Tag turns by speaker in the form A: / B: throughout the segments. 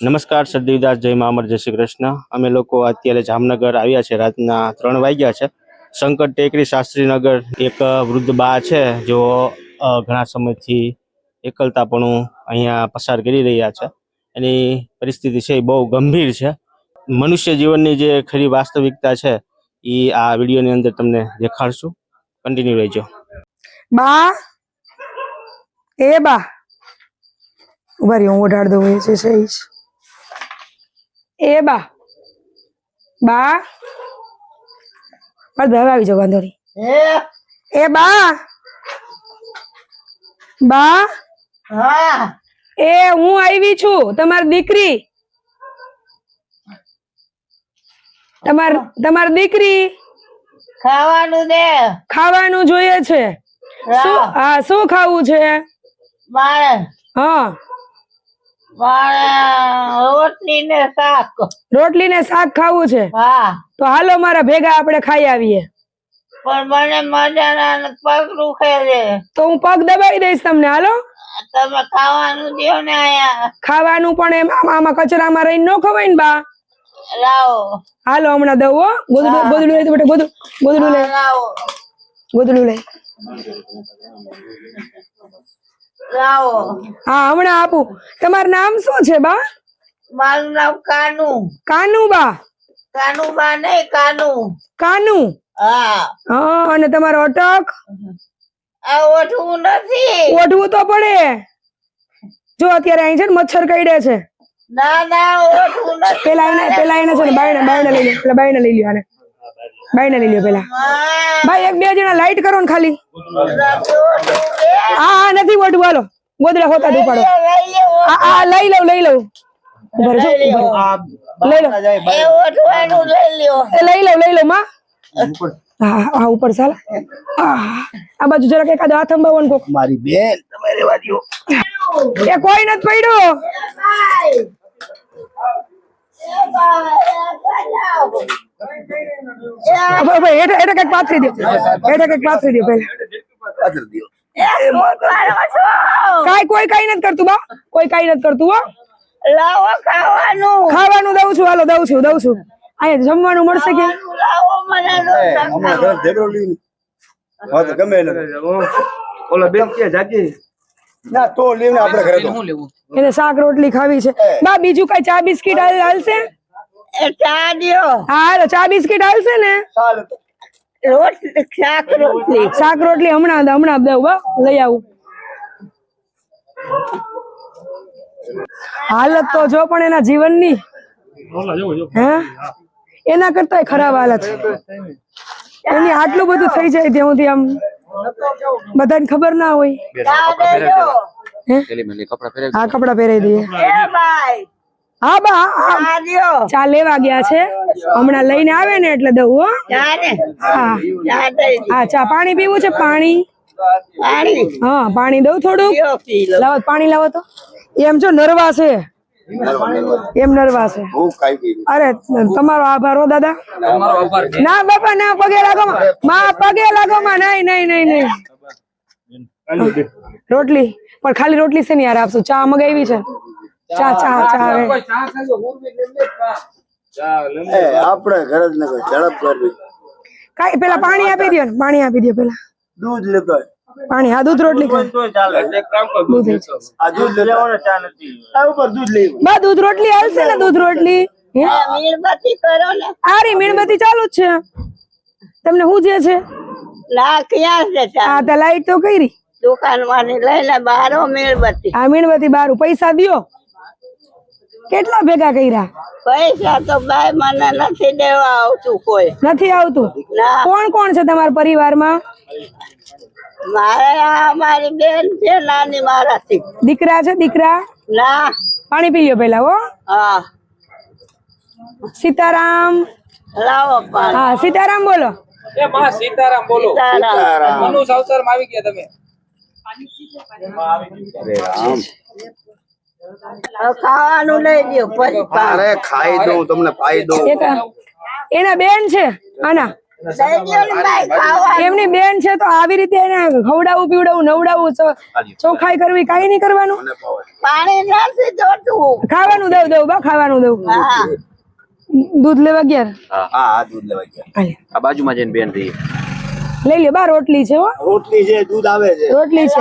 A: નમસ્કાર સદીવદાસ જય મામર જય શ્રી કૃષ્ણ. અમે લોકો અત્યારે જામનગર આવ્યા છે, રાતના ત્રણ વાગ્યા છે. શંકર ટેકરી શાસ્ત્રીનગર એક વૃદ્ધ બા છે જેઓ ઘણા સમયથી એકલતાપણું અહીંયા પસાર કરી રહ્યા છે. એની પરિસ્થિતિ છે એ બહુ ગંભીર છે. મનુષ્ય જીવનની જે ખરી વાસ્તવિકતા છે, એ આ વિડીયોની અંદર તમને દેખાડશું. કન્ટિન્યુ રહેજો.
B: બા? એ બા? ઊભા રહી, હું ઓઢાડ દઉં છે. એ બા. બા. બસ હવે આવી જાવ વાંધો નહીં. એ બા. બા.
C: હા.
B: એ હું આવી છું તમારી દીકરી. તમાર તમારી દીકરી.
C: ખાવાનું દે.
B: ખાવાનું જોઈએ છે. શું હા શું ખાવું છે?
C: મારે.
B: હા.
C: રોટલી ને શાક.
B: રોટલી ને શાક ખાવું છે?
C: હા.
B: તો હાલો મારા ભેગા આપણે ખાઈ આવીએ.
C: પણ મને મજાના ને પગ દુખે છે.
B: તો હું પગ દબાવી દઈશ તમને હાલો?
C: તમે ખાવાનું દો ને આયા
B: ખાવાનું પણ એમ આમાં કચરામાં રહીને ન ખવાય ને બા.
C: લાવો.
B: હાલો હમણાં દઉં હો. ગોદડું ગોદડું લઈ બેટા ગોદડું ગોદડું લઈ.
C: લાવો.
B: ગોદડું લઈ.
C: લાવો
B: હા હમણાં આપું. તમારું નામ શું છે બા?
C: મારું નામ કાનુ.
B: કાનુ બા.
C: કાનુ બા નહીં કાનુ.
B: કાનુ?
C: હા.
B: હા અને તમારો અટક?
C: આ ઓઠવું નથી.
B: ઓઢવું તો પડે. જો અત્યારે અહીં છે ને મચ્છર કઈડે છે.
C: ના ના ઓઠવું નથી.
B: પેલા એને પેલા એને છે ને બાયણે બાયણે લઈ લો પેલા બાયણે લઈ લ્યો આને. બાયણે લઈ લ્યો પેલા. ભાઈ એક બે જણા લાઈટ કરો ને ખાલી. હા હા નથી વોટું હાલો. ગોદડા હોતા ઉપાડો.
C: હા.
B: આ લઈ લઉં લઈ લઉં.
C: લઈ લેવો.
B: લઈ લો.
C: લઈ લ્યો
B: લઉં લઈ લઉં માં. હા હા ઉપર ચાલ. આ આ બાજુ જરાક એકાદ હાથ અંબાવો ને કોક.
D: મારી બેન તમે રેવા દ્યો.
B: એ કોઈ નથી પડ્યો. ભાઈ, પાથરી દો કંઈક પાથરી દો કાઈ કોઈ કાઈ નથી કરતું બા. કોઈ કાઈ નથી કરતું હો.
C: લાવો ખાવાનું.
B: ખાવાનું દઉં છું હાલો દઉં છું દઉં છું. અહીંયા જમવાનું મળશે કે?
C: લાવો મને
D: એ, હમણાં ઘર ઝઘડો લઈને હા તો ગમે
E: ઓલા બેન કે જાગી
D: ના તો લેવને આપણે ઘરે તો.
B: એને શાક રોટલી ખાવી છે. બા બીજું કઈ ચા બિસ્કિટ હાલ- હાલશે?
C: ચા દ્યો.
B: હા ચા બિસ્કિટ આવશે ને?
D: ચાલ
C: શાક રોટલી.
B: શાક રોટલી હમણાં હમણાં દઉં બા લઈ આવું. હાલત તો જો પણ એના જીવનની. હે? એના કરતા ખરાબ હાલત. એની આટલું બધું થઈ જાય ત્યાં સુધી આમ. બધાને ખબર ના હોય. હે? કપડા પહેરાવી દઈએ. હા બા.
C: ચા
B: લેવા ગયા છે. હમણાં લઈને આવે ને એટલે દઉં હો. હા.
C: ચા
B: પાણી પીવું છે? પાણી?
C: પાણી?
B: હા પાણી દઉં થોડું લાવો પાણી લાવો તો. એમ જો નરવા છે. એમ નરવા છે. અરે તમારો આભાર હો દાદા. ના બાપા ના પગે લાગો. માં. માં પગે લાગો માં. નહીં નહીં નહીં નહીં. રોટલી પણ ખાલી રોટલી છે ને યાર આપશું. ચા મગાવી છે. ચા ચા ચા
D: આપણે ઘરે જ નકર ઝડપ કરવી.
B: કાઈ પેલા પાણી આપી દો ને પાણી આપી દો પેલા.
D: દૂધ લેતો
B: પાણી હા દૂધ રોટલી. દૂધ
D: આ દૂધ લેતો આ ઉપર દૂધ લેવું.
B: બા દૂધ રોટલી હાલશે ને દૂધ રોટલી? હે?
C: મીણબત્તી કરો ને.
B: આરી મીણબત્તી ચાલુ જ છે. તમને શું જે છે?
C: લા ક્યાં છે
B: આ તો લાઈટ તો કરી.
C: દુકાનમાંથી લઈને બારો મીણબત્તી.
B: આ મીણબત્તી બારું. પૈસા દ્યો. કેટલા ભેગા કર્યા?
C: પૈસા તો ભાઈ મને નથી દેવા આવતું કોઈ.
B: નથી આવતું?
C: ના.
B: કોણ કોણ છે તમારા પરિવારમાં?
C: મારે મારી બેન છે નાની મારાથી.
B: દીકરા છે દીકરા?
C: ના.
B: પાણી પીયો પેલા હો.
C: હા.
B: સીતારામ.
C: લાવો
B: હા સીતારામ બોલો.
E: એ માં સીતારામ બોલો.
C: તારા
E: મનુ સાવતારમાં આવી ગયા તમે.
C: ખાવાનું લઈ દો પછી.
D: અરે ખાઈ દઉં તમને પાઈ દઉં.
B: એના બેન છે આના. એમની બેન છે તો આવી રીતે એને ખવડાવવું પીવડાવવું નવડાવવું ચોખાઈ કરવી કઈ નહીં કરવાનું?
C: પાણી નથી જોતું.
B: ખાવાનું દઉં દઉં બા ખાવાનું દઉં. દૂધ લેવા ગયા?
D: હા. હા દૂધ લેવા ગયા.
F: આ બાજુમાં જઈને બેન રહી.
B: લઈ લે બા રોટલી છે હો.
D: રોટલી છે દૂધ આવે છે.
B: રોટલી છે.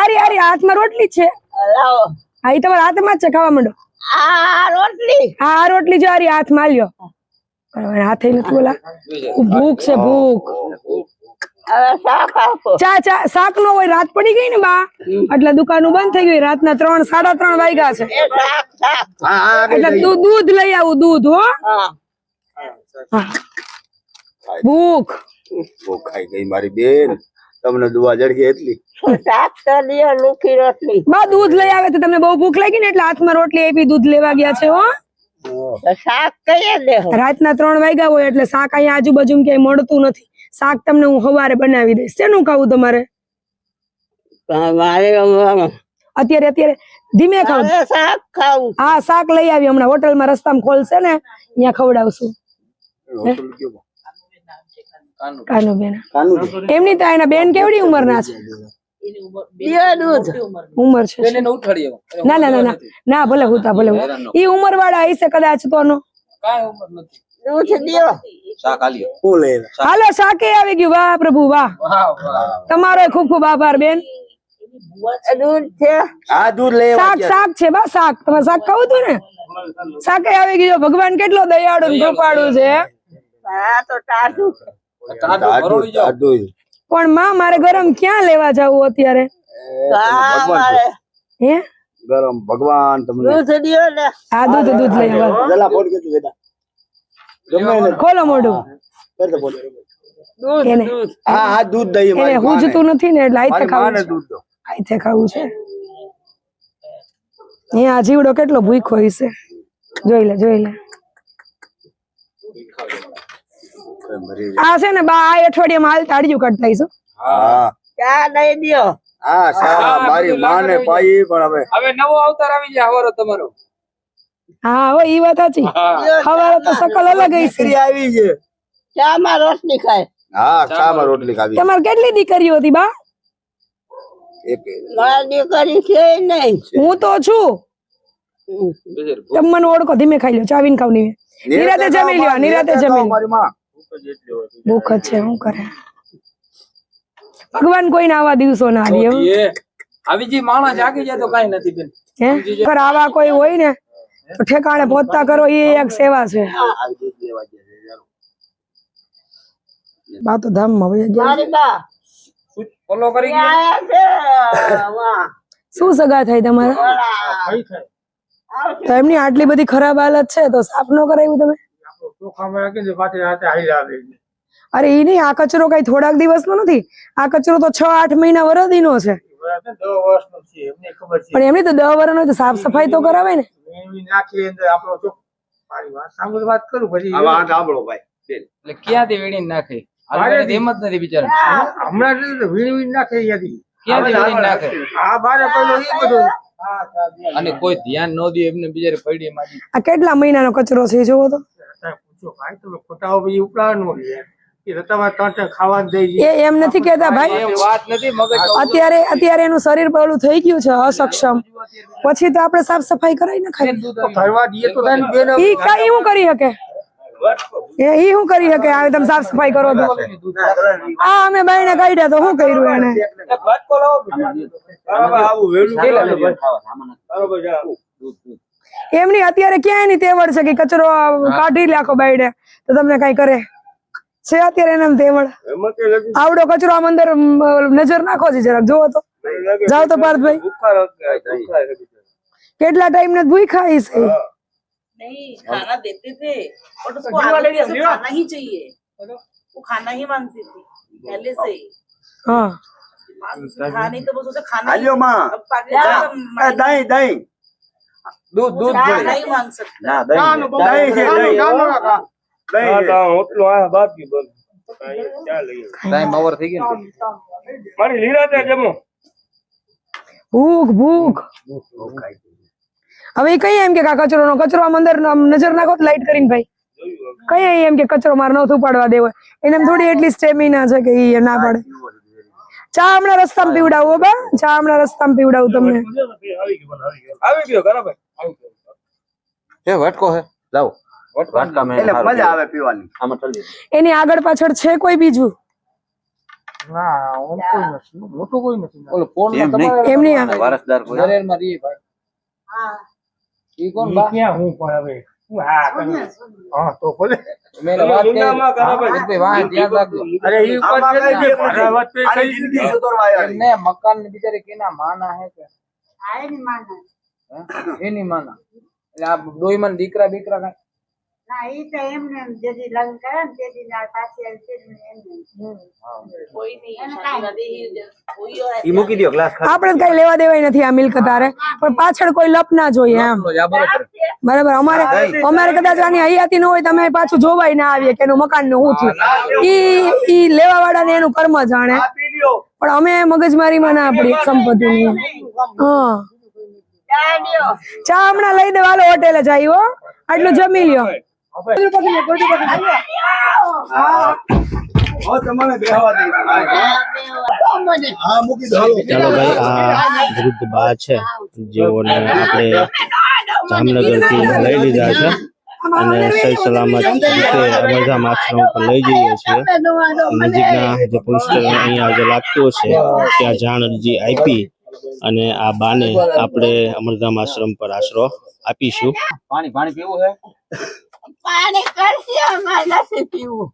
B: આરી આરી હાથમાં રોટલી છે?
C: લાવો.
B: હા એ તમારા હાથમાં જ છે ખાવા માંડો.
C: આ રોટલી.
B: હા આ રોટલી જો આરી હાથમાં લ્યો બરાબર હાથે નથી બોલા. ભૂખ છે ભૂખ. ચા ચા શાક નો હોય રાત પડી ગઈ ને બા? એટલે દુકાન બંધ થઈ ગઈ રાતના ત્રણ સાડા ત્રણ વાગ્યા છે. એટલે તું દૂધ લઈ આવું દૂધ હો? ભૂખ.
D: ભૂખ ખાઈ ગઈ મારી બેન. તમને દુવા જડકી એટલી.
C: શાક તો લ્યો લુખી રોટલી?
B: બા દૂધ લઈ આવે તો તમને બહુ ભૂખ લાગી ને એટલે હાથમાં રોટલી આપી દૂધ લેવા ગયા છે હો.
C: શાક કઈ દેહો
B: રાતના ત્રણ વાગ્યા હોય એટલે શાક અહીંયા આજુબાજુ ક્યાંય મળતું નથી. શાક તમને હું સવારે બનાવી દઈશ. શેનું ખાવું તમારે? અત્યારે અત્યારે. ધીમે ખાવ.
C: શાક ખાવું.
B: હા શાક લઈ આવી. હમણાં હોટલમાં રસ્તામાં ખોલશે ને ત્યાં ખવડાવશું.
D: કાનુ કયો?
B: કાનો બેન એમની તો એના બેન કેવડી ઉંમરના છે? ઉંમર છે
E: બેન એને ઉઠાડી આવો. એને
B: ના ના ના ના. ના ભલે હુતા ભલે ઈ ઉંમર વાળા હશે કદાચ તો નો
E: કાંઈ ઉંમર નથી.
C: દૂધ લ્યો
F: શાક આલ્યો.
D: હું લઈ આવ્યા?
B: હાલો શાકે આવી ગયું. વાહ પ્રભુ વાહ.
E: વાહ, વાહ.
B: તમારો ખૂબ ખૂબ આભાર બેન.
C: દૂધ છે.
D: હા દૂધ લઈ
B: શાક શાક છે બા શાક. તમે શાક ખાવું હતું ને? શાકે આવી ગયો. ભગવાન કેટલો દયાળુ કૃપાળુ છે.
C: આ તો ટાઢું.
E: ટાઢું.
B: પણ માં મારે ગરમ ક્યાં લેવા જવું અત્યારે?
C: હે
D: ગરમ ભગવાન તમને.
C: દૂધ ને.
B: દૂધ દૂધ લઈ આવો.
D: જલા ફોન કરજો બેટા ગમે
B: ખોલો મોઢું.
D: કર દે ફોન.
C: દૂધ દૂધ.
D: હા હા દૂધ મારી માને.
B: હુજતું નથી ને એટલે આઈથે
D: મારી
B: ખાવું છે.
D: દૂધ દો
B: આઈથે ખાવું છે. અહીંયા જીવડો કેટલો ભૂખો હશે. જોઈ લે જોઈ લે
D: મરી
B: આ છે ને બા આ અઠવાડિયામાં હાલ તાળિયું કાઢતા આવીશું
D: હા.
C: ક્યાં નહીં દિયો?
D: હા સા મારી માને પાઈ પણ હવે
E: હવે નવો અવતાર આવી જાય હવારો તમારો.
B: હા હો ઈ વાત સાચી. હવારો તો સકલ અલગ
D: ઈસરી આવી છે.
C: ચા માં રોટલી ખાય.
D: હા શામાં રોટલી ખાવી
B: તમારે કેટલી દીકરીઓ હતી બા?
D: એક
C: મારી દીકરી છે નહીં.
B: હું તો છું.
E: તમને
B: તમે ઓળખો ધીમે ખાઈ લો ચાવીને ખાવ નહીં નિરાતે જમી લ્યો નિરાતે જમી લ્યો.
D: મારી માં.
B: ભૂખ જ છે શું કરે? ભગવાન કોઈને આવા દિવસો ના દે એવું.
E: એ આવી જે માણસ જાગી જાય તો કઈ નથી બેન.
B: પર આવા કોઈ હોય ને તો ઠેકાણે પહોંચતા કરો એ એક સેવા છે.
D: આવી ધામ લેવા ગયા.
B: બા તો
E: ફોલો કરી ગયા.
B: શું સગા થાય તમારા? તો એમની આટલી બધી ખરાબ હાલત છે તો સાફ ન કરાવ્યું તમે? અરે એ નહીં આ કચરો કઈ થોડાક દિવસનો નથી. આ કચરો તો છ આઠ મહિના વરદીનો છે. પણ એમની તો દહ વર્ષનો હોય તો સાફ સફાઈ તો કરાવે ને.
D: આ વાત સાંભળો ભાઈ
E: એટલે ક્યાંથી વીણી નાખે? નથી બિચારા ક્યાંથી વેણી નાખે? અને કોઈ ધ્યાન ન દે એમને બિચારે પડી માંડી
B: આ કેટલા મહિનાનો કચરો છે જોવો તો. એ એમ નથી કેતા ભાઈ.
E: એમ વાત નથી મગજ
B: અત્યારે અત્યારે એનું શરીર બળું થઈ ગયું છે અસક્ષમ. પછી તો આપણે સાફ સફાઈ કરાવી નખાય ઈ કઈ હું કરી શકે? એ ઈ હું કરી શકે? આવે તમે સાફ સફાઈ કરો તો. આ અમે બાઈને કાઢ્યા તો શું કર્યું એને? એમની અત્યારે ક્યાં એની તેવડ છે કે કચરો કાઢી નાખો બાયડે તો તમને કઈ કરે છે અત્યારે એને તેવડ આવડો કચરો આમ અંદર મ, નજર નાખો છે જરાક જોવો તો જાઓ તો પાર્થભાઈ કેટલા ટાઈમ ને ભૂખ્યા હશે
G: नहीं खाना देते थे और उसको आगे भी ऐसे खाना ही चाहिए वो खाना ही मांगती थी पहले से ही
B: હા
G: खा नहीं तो बस उसे खाना ही
D: આલ્યો
B: ભૂખ ભૂખ. હવે કઈ એમ કે કચરો નો કચરો આમ અંદર નજર નાખો લાઈટ કરીને ભાઈ. કઈ એમ કે કચરો માર નથી ઉપાડવા દેવો. એને થોડી એટલી સ્ટેમિના છે કે એ ના પાડે. ચા હમણાં રસ્તામાં પીવડાવું હો. બા ચા હમણાં રસ્તામાં પીવડાવું તમને.
E: આવી ગયો બરાબર
F: એ વટકો હે. લાવો. વાટકા મેં
D: એટલે
F: સારું
D: મજા આવે પીવાની.
B: એની આગળ પાછળ છે કોઈ બીજું?
E: ના
F: વારસદાર કોઈ.
E: કોણ
H: હું પણ હવે હું તો ભલે
E: મેં વાત કરી ભાઈ વાહ ધ્યાન રાખજો.
H: અરે ઈ ઉપર છે ને, વાત તો કઈ
D: જિંદગી
H: દીધી.
D: સુધારવા
E: મકાન ને બિચારે કેના માના હે કે?
C: આયની માના.
E: એની માના. એટલે આ ડોઈમાં દીકરા બીકરા કઈ
C: ના
B: કઈ લેવા દેવાય નથી આ મિલકત તારે પણ પાછળ કોઈ લપ ના જોઈએ એમ.
E: બરાબર.
B: અમારે અમારે કદાચ આની હૈયાતી ન હોય તમે પાછું જોવાય ના આવીએ કે એનું મકાનનું હું થયું ઈ ઈ લેવા વાળા ને એનું કર્મ જાણે. પણ અમે મગજમારીમાં ના આપણી સંપત્તિ હા. ચા હમણાં લઈ દેવાલો હોટેલે જાય આટલું જમી લ્યો.
A: આ વૃદ્ધ બા છે, જેઓને આપણે જામનગરથી લઈ લીધા છે. અને સહી સલામત રીતે અમરધામ આશ્રમ પર લઈ જઈએ છીએ. નજીકના જે પોલીસ અહીંયા જે લાગતું હશે, ત્યાં જાણ અરજી આપી અને આ બાને આપણે અમરધામ આશ્રમ પર આશરો આપીશું.
F: પાણી પાણી પીવું હે
C: પાણી કરશે અમારે નથી પીવું